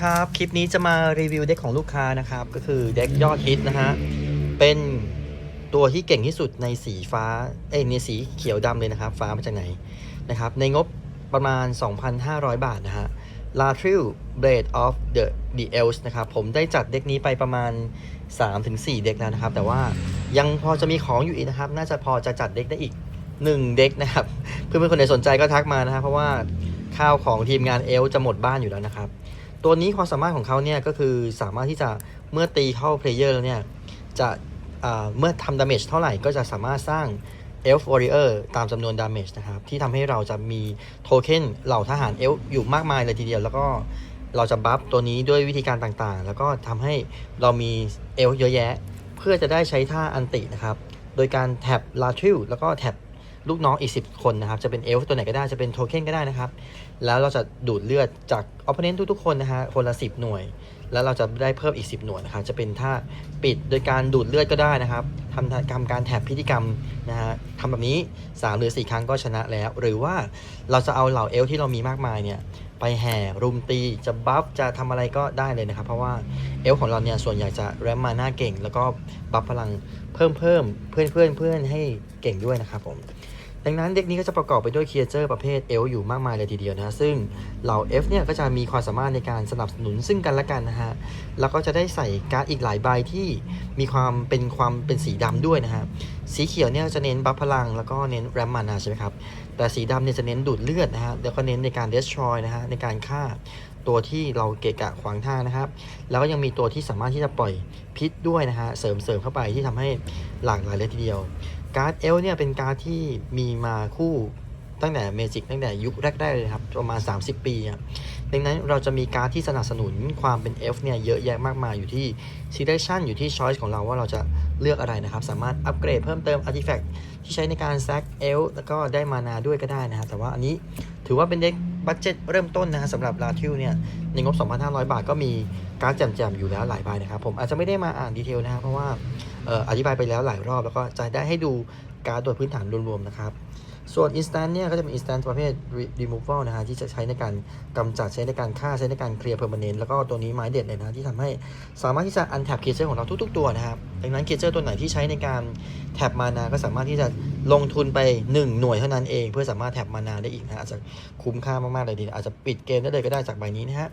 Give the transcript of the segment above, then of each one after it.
ครับ คลิปนี้จะมารีวิวเด็กของลูกค้านะครับ ก็คือเด็กยอดฮิตนะฮะ เป็นตัวที่เก่งที่สุดในสีฟ้า เอ้ในสีเขียวดำเลยนะครับ ฟ้ามาจากไหนนะครับ ในงบประมาณ 2,500 บาทนะฮะ l a t r i l Blade of the the Elves นะครับ ผมได้จัดเด็กนี้ไปประมาณ 3-4 เด็กแล้วนะครับ แต่ว่ายังพอจะมีของอยู่อีกนะครับ น่าจะพอจะจัดเด็กได้อีก 1 เด็กนะครับ เพื่อนๆคนไหนสนใจก็ทักมานะครับ เพราะว่าข้าวของทีมงานเอลจะหมดบ้านอยู่แล้วนะครับ ตัวนี้ความสามารถของเขาเนี่ยก็คือสามารถที่จะเมื่อตีเข้าเพลเยอร์แล้วเนี่ยจะเมื่อทำดาเมจเท่าไหร่ก็จะสามารถสร้าง Elf Warrior ตามจำนวนดาเมจนะครับ ที่ทำให้เราจะมีโทเค็นเหล่าทหารเอลฟ์อยู่มากมายเลยทีเดียว แล้วก็เราจะบัฟตัวนี้ด้วยวิธีการต่างๆ แล้วก็ทำให้เรามีเอลฟ์เยอะแยะ เพื่อจะได้ใช้ท่าอันตินะครับ โดยการแท็บลาทริลแล้วก็แท็บลูกน้องอีก 10 คนนะครับ จะเป็นเอลฟ์ตัวไหนก็ได้จะเป็นโทเค็นก็ได้นะครับ แล้วเราจะดูดเลือดจากออ p o n e n t ทุกๆคนนะฮะคนละ 10 หน่วย แล้วเราจะได้เพิ่มอีก 10 หน่วยนะครับจะเป็นท่าปิดโดยการดูดเลือดก็ได้นะครับทำทำการแถบพิธีกรรมนะฮะทำแบบนี้ 3 หรือ 4 ครั้งก็ชนะแล้ว หรือว่าเราจะเอาเหล่าเอลที่เรามีมากมายเนี่ยไปแห่รุมตีจะบัฟจะทำอะไรก็ได้เลยนะครับ เพราะว่าเอลของเราเนี่ยส่วนใหญ่จะแรมมาหน้าเก่ง แล้วก็บัฟพลังเพิ่มเพิ่มเพื่อนเพื่อนเพื่อนให้เก่งด้วยนะครับผม ดังนั้นเด็กนี้ก็จะประกอบไปด้วยเคียร์เจอร์ประเภทเอลอยู่มากมายเลยทีเดียวนะฮะซึ่งเหล่า F เนี่ยก็จะมีความสามารถในการสนับสนุนซึ่งกันและกันนะฮะแล้วก็จะได้ใส่การ์ดอีกหลายใบที่มีความเป็นความเป็นสีดำด้วยนะฮะสีเขียวเนี่ยจะเน้นบัฟพลัง แล้วก็เน้นแรมมานาใช่ไหมครับแต่สีดำเนี่ยจะเน้นดูดเลือดนะฮะแล้วก็เน้นในการ destroy นะฮะในการฆ่าตัวที่เราเกะกะขวางทางนะครับ แล้วก็ยังมีตัวที่สามารถที่จะปล่อยพิษด้วยนะฮะ เสริมเสริมเข้าไปที่ทำให้หลากหลายเลยทีเดียว การ์ดเอลเนี่ยเป็นการ์ดที่มีมาคู่ตั้งแต่เมจิกตั้งแต่ยุคแรกๆเลยครับประมาณ 30 ปีอะดังนั้นเราจะมีการ์ดที่สนับสนุนความเป็นเอลฟ์เนี่ยเยอะแยะมากมายอยู่ที่ selection อยู่ที่ choice ของเราว่าเราจะเลือกอะไรนะครับ สามารถอัปเกรดเพิ่มเติม artifact ที่ใช้ในการแซกเอลแล้วก็ได้มานาด้วยก็ได้นะฮะแต่ว่าอันนี้ถือว่าเป็นเด็ก บัตเจ็ตเริ่มต้นนะฮะสำหรับลาทิวเนี่ยในงบ 2,500 บาทก็มีการ์ดแจมๆอยู่แล้วหลายใบนะครับผมอาจจะไม่ได้มาอ่านดีเทลนะครับเพราะว่าออธิบายไปแล้วหลายรอบ แล้วก็จะได้ให้ดูการ์ดโดยพื้นฐานรวมๆนะครับส่วน instant เนี่ยก็จะเป็น instant ประเภท re- removal นะฮะที่จะใช้ในการกำจัดใช้ในการฆ่าใช้ในการเคลียร์ permanent แล้วก็ตัวนี้ไม้เด็ดเลยนะที่ทำให้สามารถที่จะ untap creature ของเราทุก ๆ ตัวนะครับดังนั้น creature ตัวไหนที่ใช้ในการแท็บมานาก็สามารถที่จะ ลงทุนไป 1 หน่วยเท่านั้นเองเพื่อสามารถแท็บมานาได้อีกนะฮะอาจจะคุ้มค่ามากๆเลยดีอาจจะปิดเกมได้เลยก็ได้จากใบนี้นะฮะ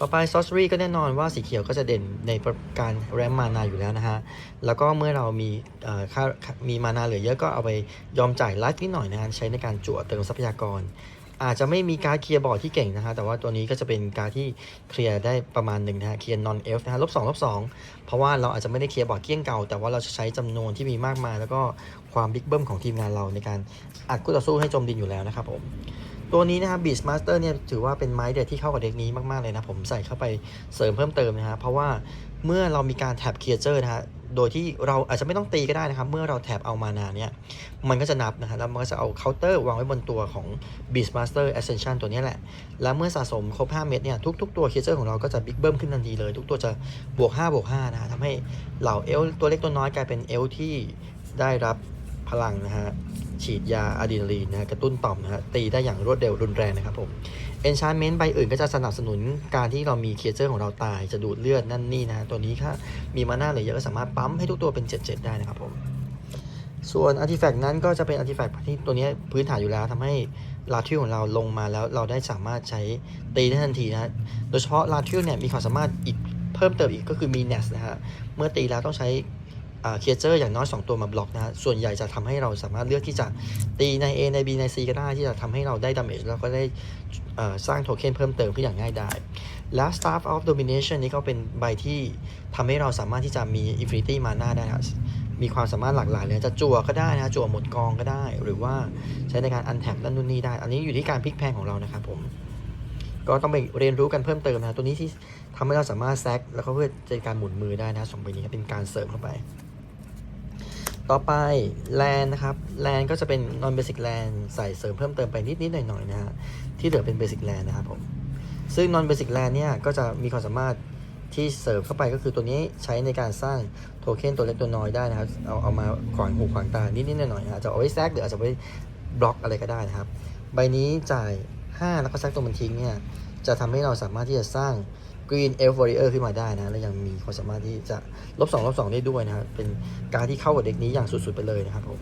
ต่อไปซอสรีก็แน่นอนว่าสีเขียวก็จะเด่นในการแรมมานาอยู่แล้วนะฮะ แล้วก็เมื่อเรามีเอ่อค่ามีมานาเหลือเยอะก็เอาไปยอมจ่ายไลฟ์นิดหน่อยนะฮะใช้ในการจั่วเติมทรัพยากร อาจจะไม่มีการเคลียร์บอร์ดที่เก่งนะฮะแต่ว่าตัวนี้ก็จะเป็นการที่เคลียร์ได้ประมาณหนึ่งนะฮะเคลียร์ non elf นะฮะลบสองลบสองเพราะว่าเราอาจจะไม่ได้เคลียร์บอร์ดเกี้ยงเก่า แต่ว่าเราจะใช้จำนวนที่มีมากมาย แล้วก็ความบิ๊กเบิ้มของทีมงานเราในการอัดคู่ต่อสู้ให้จมดินอยู่แล้วนะครับผมตัวนี้นะครับ Beast Master เนี่ยถือว่าเป็นไม้เด็ดที่เข้ากับเด็กนี้มาก ๆ เลยนะ ผมใส่เข้าไปเสริมเพิ่มเติมนะฮะเพราะว่าเมื่อเรามีการแท็บเคียร์เจอร์นะฮะ โดยที่เราอาจจะไม่ต้องตีก็ได้นะครับ เมื่อเราแท็บเอามานาเนี่ย มันก็จะนับนะฮะแล้วมันก็จะเอาเคาน์เตอร์วางไว้บนตัวของ Beast Master Ascension ตัวนี้แหละ แล้วเมื่อสะสมครบ 5 เม็ดเนี่ยทุก ๆ ตัวเคเจอร์ของเราก็จะบิ๊กเบิ้มขึ้นทันทีเลย ทุกตัวจะบวก5บวก5นะฮะทำให้เหล่าเอลตัวเล็กตัวน้อยกลายเป็นเอลที่ได้รับพลังนะฮะ ฉีดยาอะดรีนาลีนนะกระตุ้นต่อมนะฮะตีได้อย่างรวดเร็วรุนแรงนะครับผม Enchantment ใบอื่นก็จะสนับสนุนการที่เรามีเคเจอร์ของเราตายจะดูดเลือดนั่นนี่นะตัวนี้ถ้ามีมาหน้าเหลือเยอะก็สามารถปั๊มให้ทุกตัวเป็น 7-7 ได้นะครับผมส่วน Artifact นั้นก็จะเป็น Artifact ที่ตัวนี้พื้นฐานอยู่แล้วทำให้ลาทิวของเราลงมาแล้วเราได้สามารถใช้ตีได้ทันทีนะโดยเฉพาะลาทิวเนี่ยมีความสามารถอีกเพิ่มเติมอีกก็คือมี n e s นะฮะเมื่อตีแล้วต้องใช้ เคเจอร์อย่างน้อย2ตัวมาบล็อกนะฮะส่วนใหญ่จะทำให้เราสามารถเลือกที่จะตีใน A ใน B ใน C ก็ได้ที่จะทำให้เราได้ดาเมจแล้วก็ได้สร้างโทเค็นเพิ่มเติมขึ้นอย่างง่ายดายแล้ว Staff of Domination นี่ก็เป็นใบที่ทำให้เราสามารถที่จะมี Infinity Mana ได้ครับมีความสามารถหลากหลายเลยจะจั่วก็ได้นะจั่วหมดกองก็ได้ หรือว่าใช้ในการ untap นั่นนู่นนี่ได้ อันนี้อยู่ที่การพลิกแพลงของเรานะครับผม ก็ต้องไปเรียนรู้กันเพิ่มเติมนะตัวนี้ที่ทำให้เราสามารถแซกแล้วก็เพื่อในการหมุนมือได้นะสองใบนี้ก็เป็นการเสริมเข้าไป ต่อไปแลนนะครับแลนก็จะเป็น non basic land ใส่เสริมเพิ่มเติมไปนิดๆหน่อยๆนะฮะที่เหลือเป็น basic land นะครับผมซึ่ง non basic land เนี่ยก็จะมีความสามารถที่เสริมเข้าไปก็คือตัวนี้ใช้ในการสร้างโทเค็นตัวเล็กตัวน้อยได้นะครับ เอาเอามาขวางหูขวางตานิดๆหน่อยๆอาจจะเอาไว้แซกหรืออาจจะไว้บล็อกอะไรก็ได้นะครับ ใบนี้จ่าย 5 แล้วก็แซกตัวมันทิ้งเนี่ย จะทำให้เราสามารถที่จะสร้าง Green Elf Warrior ขึ้นมาได้นะ และยังมีความสามารถที่จะลบ2ลบ2ได้ด้วยนะครับ เป็นการที่เข้ากับเด็กนี้อย่างสุดๆไปเลยนะครับผม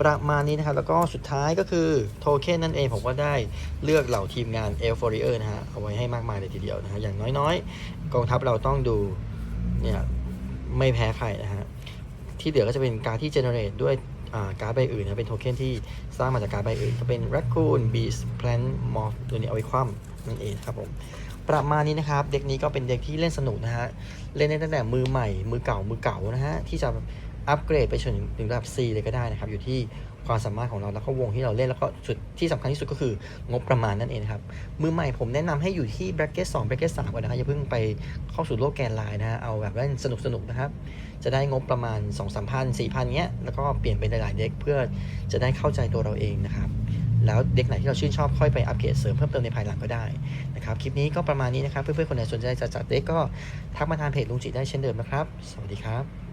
ประมาณนี้นะครับ แล้วก็สุดท้ายก็คือโทเค็นนั่นเองผมก็ได้เลือกเหล่าทีมงาน e l f o r i e r นะฮะ เอาไว้ให้มากมายเลยทีเดียวนะฮะ อย่างน้อยๆ กองทัพเราต้องดูเนี่ยไม่แพ้ใครนะฮะ ที่เหลือก็จะเป็นการที่เจเนเรตด้วย การ์ดใบอื่นนะเป็นโทเค็นที่สร้างมาจากการ์ดใบอื่น ก็เป็น Raccoon Beast Plant Moth ตัวนี้เอาไว้คว่ำนั่นเองครับผมประมาณนี้นะครับ เด็กนี้ก็เป็นเด็กที่เล่นสนุกนะฮะ เล่นได้ตั้งแต่มือใหม่ มือเก่ามือเก่านะฮะ ที่จะอัปเกรดไปจนถึงระดับ C เลยก็ได้นะครับ อยู่ที่ ความสามารถของเราแล้วก็วงที่เราเล่นแล้วก็สุดที่สำคัญที่สุดก็คืองบประมาณนั่นเองครับมือใหม่ผมแนะนำให้อยู่ที่ bracket 2 bracket 3ก่อนนะครับอย่าเพิ่งไปเข้าสู่โลกแกนไลน์นะฮะเอาแบบเล่นสนุกสนุกๆนะครับ จะได้งบประมาณ 2 3 0 0 0 4 0 0เงี้ยแล้วก็เปลี่ยนเป็นหลายๆเด็กเพื่อจะได้เข้าใจตัวเราเองนะครับแล้วเด็กไหนที่เราชื่นชอบค่อยไปอัปเกรดเสริมเพิ่มเติมในภายหลังก็ได้นะครับคลิปนี้ก็ประมาณนี้นะครับเพื่อนๆคนไหนสนใจจะจัดเด็กก็ทักมาทางเพจลุงจิได้เช่นเดิมนะครับ สวัสดีครับ